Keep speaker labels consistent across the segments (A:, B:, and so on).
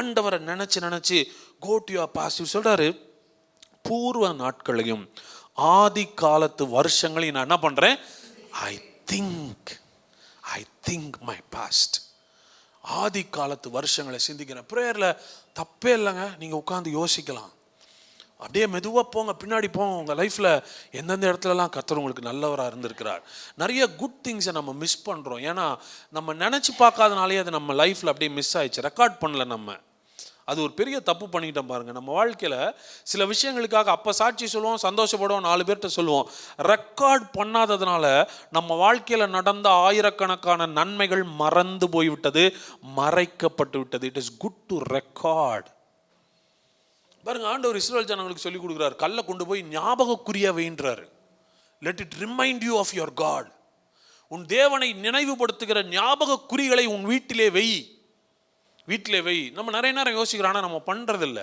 A: ஆண்டவரை நினச்சி நினச்சி கோட்டியா பாசிவ் சொல்கிறாரு பூர்வ நாட்களையும் ஆதி காலத்து வருஷங்களையும் நான் என்ன பண்ணுறேன் I think I think my past ஆதி காலத்து வருஷங்களை சிந்திக்கிறேன். ப்ரேயரில் தப்பே இல்லைங்க. நீங்கள் உட்காந்து யோசிக்கலாம். அப்படியே மெதுவாக போங்க பின்னாடி போங்க. உங்கள் லைஃப்பில் எந்தெந்த இடத்துலலாம் கத்தர் உங்களுக்கு நல்லவராக இருந்திருக்கிறார். நிறைய குட் திங்ஸை நம்ம மிஸ் பண்ணுறோம் ஏன்னா நம்ம நினச்சி பார்க்காதனாலே அது நம்ம லைஃப்பில் அப்படியே மிஸ் ஆயிடுச்சு. ரெக்கார்ட் பண்ணல நம்ம. அது ஒரு பெரிய தப்பு பண்ணிட்டோம் பாருங்கள் நம்ம வாழ்க்கையில் சில விஷயங்களுக்காக அப்போ சாட்சி சொல்லுவோம் சந்தோஷப்படுவோம் நாலு பேர்கிட்ட சொல்லுவோம். ரெக்கார்ட் பண்ணாததுனால நம்ம வாழ்க்கையில் நடந்த ஆயிரக்கணக்கான நன்மைகள் மறந்து போய்விட்டது மறைக்கப்பட்டு விட்டது. It is good to record பாருங்க ஆண்டவர் இஸ்ரேல் ஜனங்களுக்கு சொல்லிக் கொடுக்குறாரு. கல்லை கொண்டு போய் ஞாபகக்குரிய வைன்றாரு let it remind you of your God உன் தேவனை நினைவுபடுத்துகிற ஞாபக குறிகளை உன் வீட்டிலே வெய் வீட்டிலே வை. நம்ம நிறைய நேரம் யோசிக்கிறோம் ஆனால் நம்ம பண்ணுறதில்ல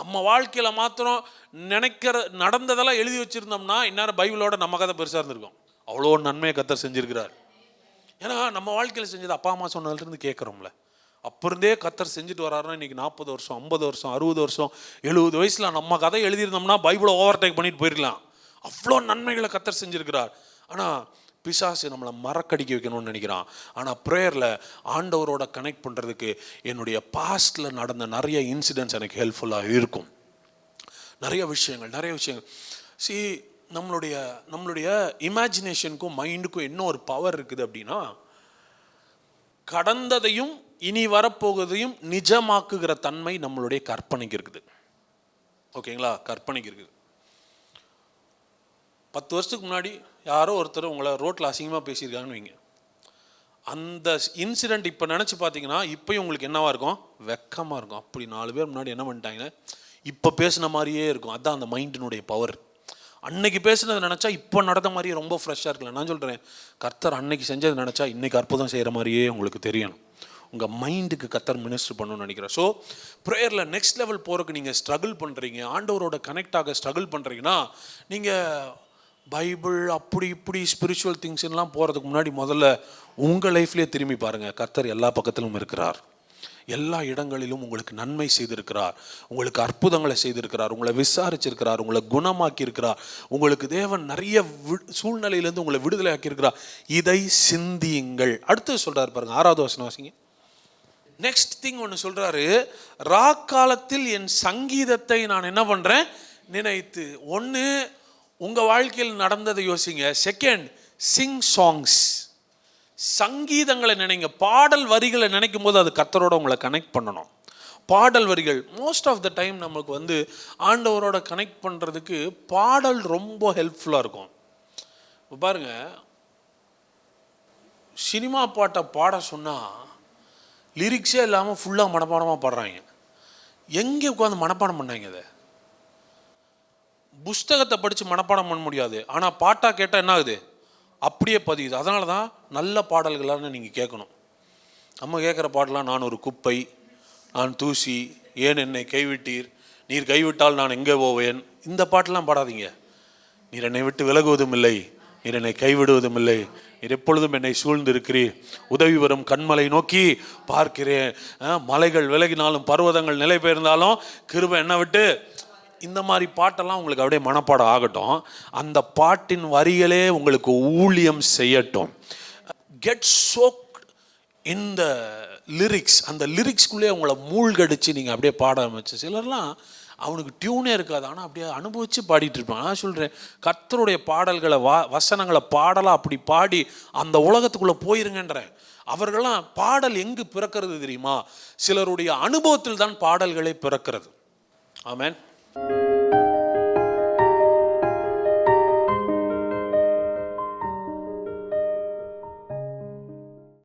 A: நம்ம வாழ்க்கையில் மாத்திரம் நினைக்கிற நடந்ததெல்லாம் எழுதி வச்சுருந்தோம்னா இந்நேரம் பைபிளோட நம்ம கதை பெருசாக இருந்திருக்கும். அவ்வளோ நன்மையை கத்தர் செஞ்சிருக்கிறார். ஏன்னா நம்ம வாழ்க்கையில் செஞ்சது அப்பா அம்மா சொன்னதுலேருந்து கேட்குறோம்ல. அப்போ இருந்தே கத்தர் செஞ்சுட்டு வராருன்னா இன்னைக்கு நாற்பது வருஷம் ஐம்பது வருஷம் அறுபது வருஷம் எழுபது வயசில் நம்ம கதை எழுதியிருந்தோம்னா பைபிளை ஓவர்டேக் பண்ணிட்டு போயிடலாம் அவ்வளோ நன்மைகளை கத்தர் செஞ்சுருக்கிறார். ஆனால் பிசாசு நம்மளை மறக்கடிக்க வைக்கணும்னு நினைக்கிறான். ஆனால் ப்ரேயரில் ஆண்டவரோட கனெக்ட் பண்ணுறதுக்கு என்னுடைய பாஸ்டில் நடந்த நிறைய இன்சிடென்ட்ஸ் எனக்கு ஹெல்ப்ஃபுல்லாக இருக்கும். நிறைய விஷயங்கள் நிறைய விஷயங்கள். சி நம்மளுடைய நம்மளுடைய இமேஜினேஷனுக்கும் மைண்டுக்கும் என்ன ஒரு பவர் இருக்குது அப்படின்னா கடந்ததையும் இனி வரப்போகிறதையும் நிஜமாக்குகிற தன்மை நம்மளுடைய கற்பனைக்கு இருக்குது. ஓகேங்களா கற்பனைக்கு இருக்குது. பத்து வருஷத்துக்கு முன்னாடி யாரோ ஒருத்தர் உங்களை ரோட்டில் அசிங்கமாக பேசியிருக்காங்கன்னு வைங்க. அந்த இன்சிடெண்ட் இப்போ நினச்சி பார்த்தீங்கன்னா இப்போயும் உங்களுக்கு என்னவாக இருக்கும்? வெக்கமாக இருக்கும். அப்படி நாலு பேர் முன்னாடி என்ன பண்ணிட்டாங்க இப்போ பேசின மாதிரியே இருக்கும். அதுதான் அந்த மைண்டினுடைய பவர் அன்னைக்கு பேசுனது நினச்சா இப்போ நடந்த மாதிரியே ரொம்ப ஃப்ரெஷ்ஷாக இருக்கல நான் சொல்கிறேன் கர்த்தர் அன்னைக்கு செஞ்சது நினச்சா இன்றைக்கி அற்புதம் செய்கிற மாதிரியே உங்களுக்கு தெரியணும். உங்கள் மைண்டுக்கு கத்தர் மினிஸ்டர் பண்ணணும்னு நினைக்கிறேன். ஸோ ப்ரேயரில் நெக்ஸ்ட் லெவல் போகிறதுக்கு நீங்கள் ஸ்ட்ரகிள் பண்ணுறீங்க ஆண்டவரோட கனெக்ட் ஆக ஸ்ட்ரகிள் பண்ணுறீங்கன்னா நீங்கள் பைபிள் அப்படி இப்படி ஸ்பிரிச்சுவல் திங்ஸ்லாம் போகிறதுக்கு முன்னாடி முதல்ல உங்கள் லைஃப்லேயே திரும்பி பாருங்கள் கர்த்தர் எல்லா பக்கத்திலும் இருக்கிறார். எல்லா இடங்களிலும் உங்களுக்கு நன்மை செய்திருக்கிறார். உங்களுக்கு அற்புதங்களை செய்திருக்கிறார். உங்களை விசாரிச்சிருக்கிறார். உங்களை குணமாக்கி இருக்கிறார் உங்களுக்கு தேவன் நிறைய வி- சூழ்நிலையிலேருந்து உங்களை விடுதலை ஆக்கியிருக்கிறார் இதை சிந்தியுங்கள். அடுத்து சொல்கிறார் பாருங்க. ஆறாவது வசனம் வாசிங்க. நெக்ஸ்ட் திங் ஒன்று சொல்றாரு. ராக்காலத்தில் என் சங்கீதத்தை நான் என்ன பண்ணுறேன் நினைத்து. ஒன்று உங்கள் வாழ்க்கையில் நடந்ததை யோசிங்க. செகண்ட் சிங் சாங்ஸ் சங்கீதங்களை நினைங்க. பாடல் வரிகளை நினைக்கும் போது அது கத்தரோட உங்களை கனெக்ட் பண்ணணும். பாடல் வரிகள் மோஸ்ட் ஆஃப் த டைம் நமக்கு வந்து ஆண்டவரோட கனெக்ட் பண்ணுறதுக்கு பாடல் ரொம்ப ஹெல்ப்ஃபுல்லாக இருக்கும். இப்போ பாருங்க. சினிமா பாட்டை பாட சொன்னால் லிரிக்ஸே இல்லாமல் ஃபுல்லாக மனப்பாடமாக பாடுறாங்க. எங்கே உட்காந்து மனப்பாடம் பண்ணாங்க அதை புஸ்தகத்தை படித்து மனப்பாடம் பண்ண முடியாது. ஆனால் பாட்டாக கேட்டால் என்ன ஆகுது அப்படியே பதியுது. அதனால தான் நல்ல பாடல்களான நீங்கள் கேட்கணும். நம்ம கேட்குற பாட்டெலாம் நான் ஒரு குப்பை நான் தூசி ஏன் என்னை கைவிட்டீர்? நீர் கைவிட்டால் நான் எங்கே போவேன்? இந்த பாட்டெலாம் பாடாதீங்க. நீர் என்னை விட்டு விலகுவதும் இல்லை நீர் என்னை கைவிடுவதும் இல்லை நீர் எப்பொழுதும் என்னை சூழ்ந்திருக்கிறீர். உதவி வரும் கண்மலை நோக்கி பார்க்கிறேன். மலைகள் விலகினாலும் பர்வதங்கள் நிலை பெயர்ந்தாலும் கிருபை என்ன விட்டு இந்த மாதிரி பாட்டெல்லாம் உங்களுக்கு அப்படியே மனப்பாடம் ஆகட்டும். அந்த பாட்டின் வரிகளே உங்களுக்கு ஊழியம் செய்யட்டும். கெட் சோக் இந்த லிரிக்ஸ் அந்த லிரிக்ஸ்குள்ளே உங்களை மூழ்கடிச்சு நீங்கள் அப்படியே பாட ஆரம்பிச்சு. சிலர்லாம் அவனுக்கு டியூனே இருக்காது. ஆனால் அப்படியே அனுபவித்து பாடிட்டு இருப்பான் நான் சொல்கிறேன் கர்த்தருடைய பாடல்களை வா வசனங்களை பாடலாம். அப்படி பாடி அந்த உலகத்துக்குள்ளே போயிருங்கன்றேன். அவர்கள்லாம் பாடல் எங்கு பிறக்கிறது தெரியுமா? சிலருடைய அனுபவத்தில் தான் பாடல்களே பிறக்கிறது. ஆமேன். Musik